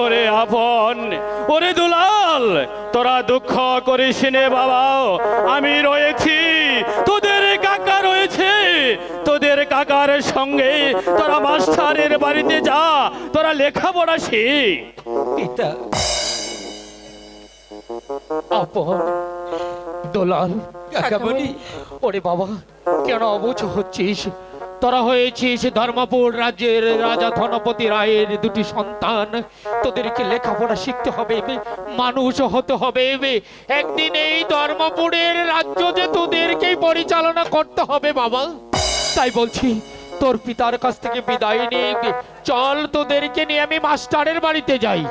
ওরে আপন ওরে দুলাল তোরা দুঃখ করিস নে বাবা। আমি রয়েছি তোদের কাকা রয়েছে তোদের কাকার সঙ্গে তোরা মাস্টারের বাড়িতে যা তোরা লেখাপড়া শিখ। পিতা আপন দোলাল কাকামণি ওরে বাবা কেন অবুঝ হচ্ছিস? তোরা হয়েছিস ধর্মপুর রাজ্যের রাজা ধনপতি রায়ের দুটি সন্তান। তোদেরকে লেখাপড়া শিখতে হবে, মানুষ হতে হবে। একদিন এই ধর্মপুরের রাজ্য যে তোদেরকেই পরিচালনা করতে হবে বাবা। তাই বলছি, তোর পিতার কাছ থেকে বিদায় নিয়ে চল তোদেরকে নিয়ে আমি মাস্টারের বাড়িতে যাই।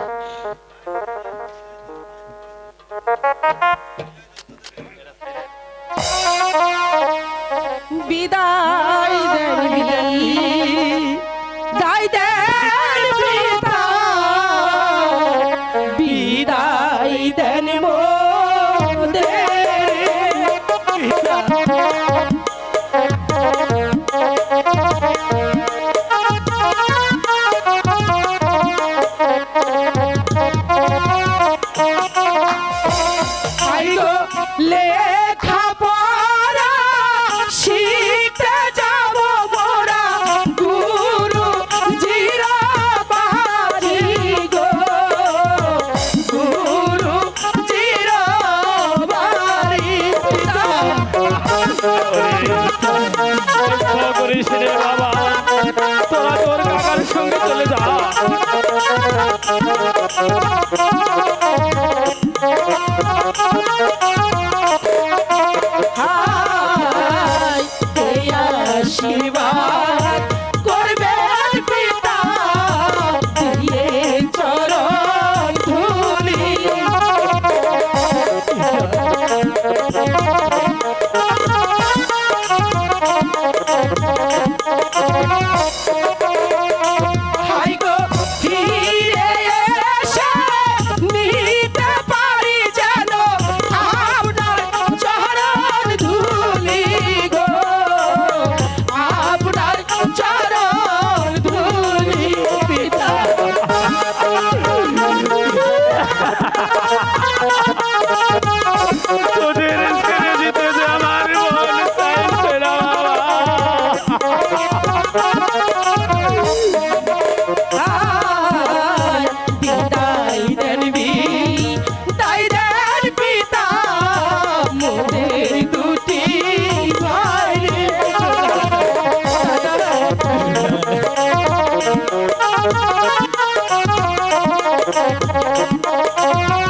বিদায় দেয়। বিদায় 这是咋了。আপনার চা Thank you.